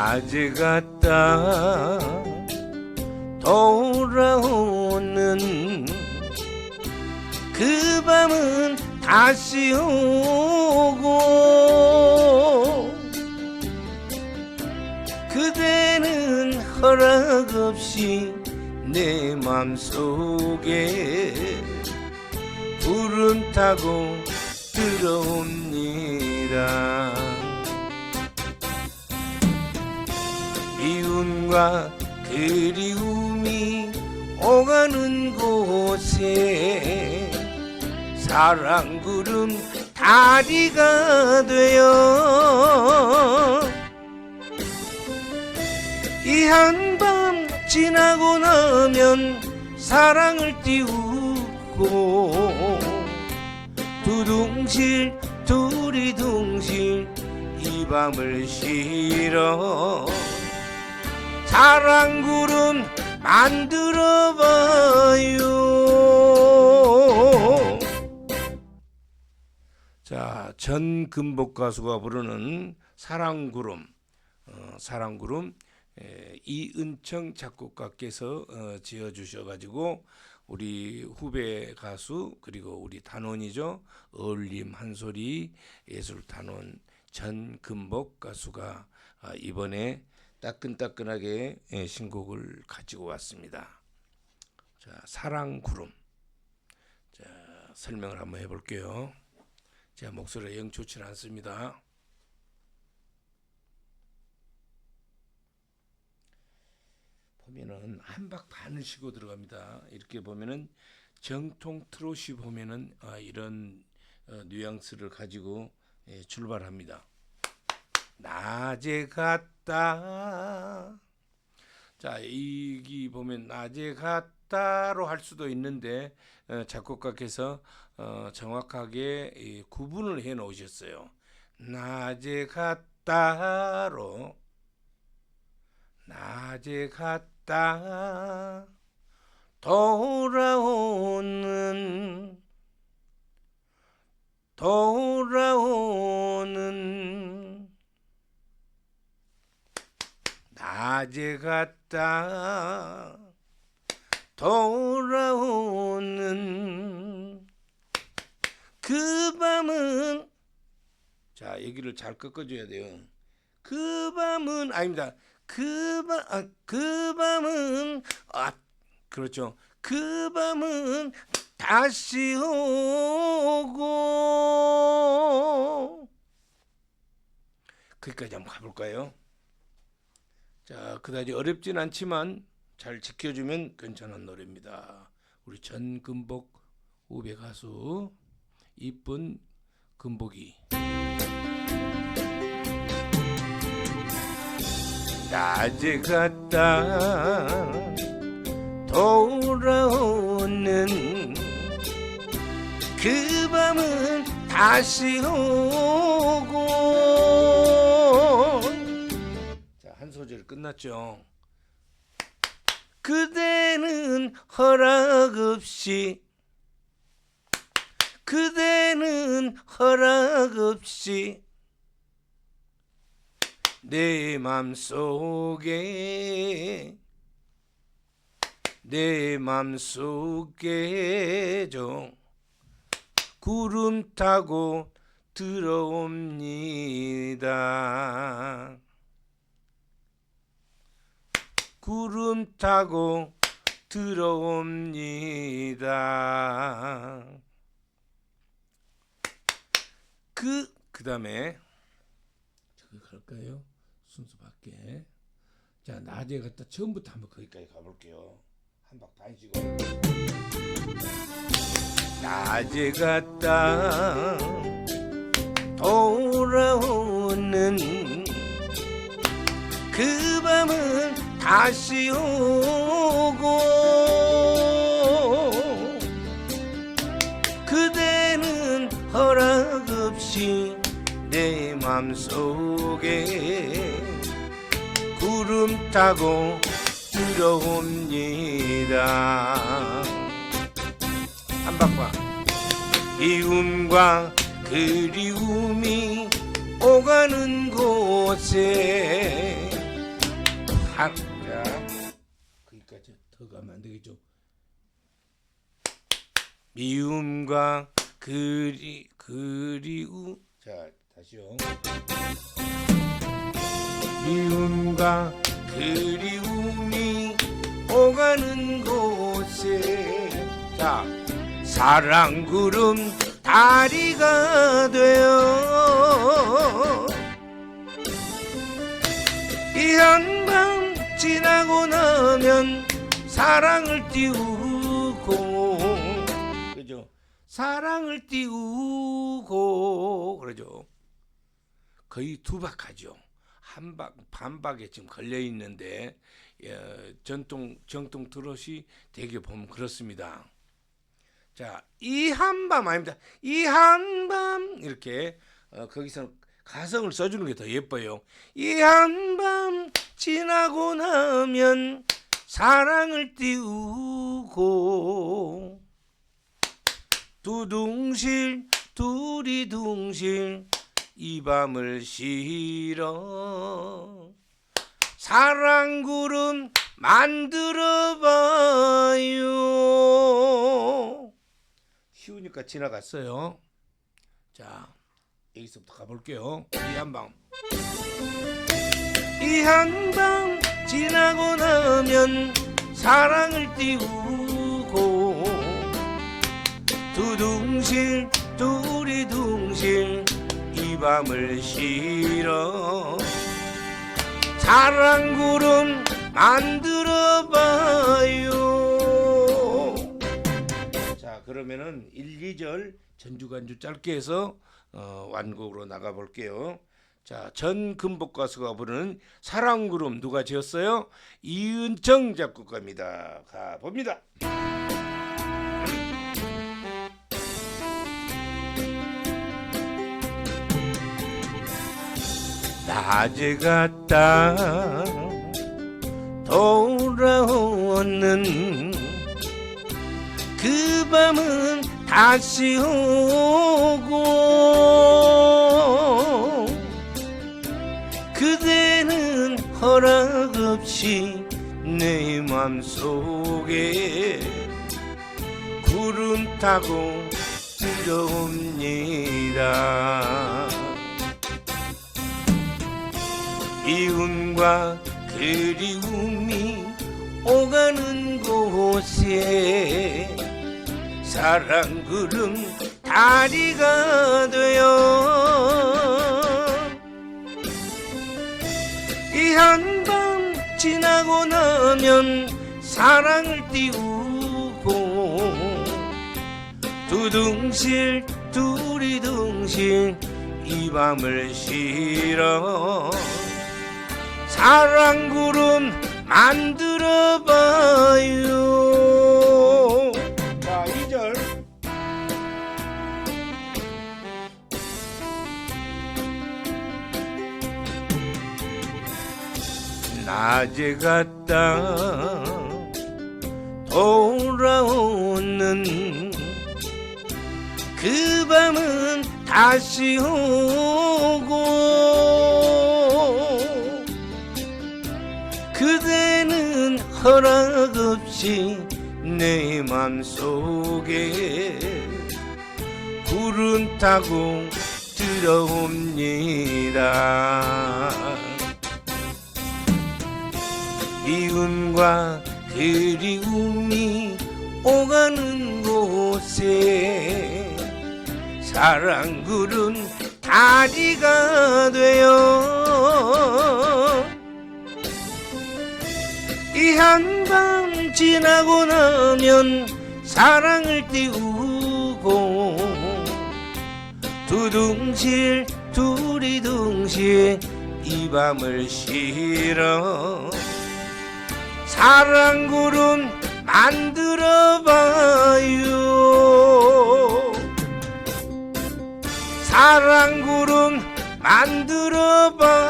낮에 갔다. 돌아오는 그 밤은 다시 오고 그대는 허락 없이 내 맘속에 구름 타고 들어옵니다 미움과 그리움이 오가는 곳에 사랑 구름 다리가 되어 이 한밤 지나고 나면 사랑을 띄우고 두둥실 두리둥실 이 밤을 실어 사랑구름 만들어 봐요. 자, 전금복 가수가 부르는 사랑구름, 어, 사랑구름 에, 이은청 작곡가께서 어, 지어주셔가지고 우리 후배 가수 그리고 우리 단원이죠 어울림 한소리 예술 단원 전금복 가수가 아, 이번에 따끈따끈하게 예, 신곡을 가지고 왔습니다. 자, 사랑 구름. 자, 설명을 한번 해볼게요. 제 목소리가 영 좋지는 않습니다. 보면은 한 박 반을 쉬고 들어갑니다. 이렇게 보면은 정통 트롯이 보면은 아, 이런 어, 뉘앙스를 가지고 예, 출발합니다. 낮에 갔다. 자, 이기 보면 낮에 갔다로 할 수도 있는데 어, 작곡가께서 어, 정확하게 이 구분을 해 놓으셨어요. 낮에 갔다로 낮에 갔다 돌아오는 돌아오는 낮에 갔다 돌아오는 그 밤은 자 여기를 잘 꺾어줘야 돼요. 그 밤은 아닙니다. 그 밤, 아, 그 밤은 아 그렇죠. 그 밤은 다시 오고 거기까지 한번 가볼까요? 자, 그다지 어렵진 않지만 잘 지켜주면 괜찮은 노래입니다. 우리 전금복 후배 가수 이쁜 금복이 낮에 갔다 돌아오는 그 밤은 다시 오고 소절 끝났죠. 그대는 허락 없이 그대는 허락 없이 내 맘속에 내 맘속에 좀 구름 타고 들어옵니다. 구름 타고 들어옵니다. 그 그 다음에 저기 갈까요? 순서 밖에. 자 낮에 갔다 처음부터 한번 거기까지 가볼게요. 한박반 쉬고. 낮에 갔다 돌아오는 그 밤은 다시 오고 그대는 허락 없이 내 맘속에 구름 타고 들어옵니다. 한박과 미움과 그리움이 오가는 곳에 더 가면 안 되겠죠. 미움과 그리 그리우 자 다시요. 미움과 그리움이 오가는 곳에 자 사랑 구름 다리가 되어 이 한밤 지나고 나면 사랑을 띄우고 그죠 사랑을 띄우고 그러죠 거의 두박하죠 한박 반박에 지금 걸려 있는데 예, 전통 정통 트롯이 되게 보면 그렇습니다. 자, 이 한밤 아닙니다. 이 한밤 이렇게 어, 거기서 가성을 써주는 게 더 예뻐요. 이 한밤 지나고 나면 사랑을 띄우고 두둥실 둘이 둥실 이 밤을 실어 사랑 구름 만들어 봐요. 쉬우니까 지나갔어요. 자, 여기서부터 가볼게요. 이 한방. 이 한방 지나고 나면 사랑을 띄우고 두둥실 둘이 둥실 이 밤을 실어 사랑 구름 만들어 봐요. 자, 그러면은 1, 2절 전주간주 짧게 해서 어, 완곡으로 나가 볼게요. 자, 전금복 가수가 부르는 사랑 구름 누가 지었어요? 이은정 작곡가입니다. 가 봅니다. 낮에 갔다 돌아오는 그 밤은 다시 오고 없이 내 맘속에 구름 타고 들어옵니다. 미움과 그리움이 오가는 곳에 사랑 구름 다리가 되어 이 한밤 지나고 나면 사랑을 띄우고 두둥실 둘이 둥실 이 밤을 실어 사랑 구름 만들어 봐요. 낮에 갔다 돌아오는 그 밤은 다시 오고 그대는 허락 없이 내 맘속에 구름 타고 들어옵니다 미움과 그리움이 오가는 곳에 사랑 구름 다리가 되어 이 한밤 지나고 나면 사랑을 띄우고 두둥실 둘이 둥실 이 밤을 실어 사랑구름 만들어봐요. 사랑구름 만들어봐요.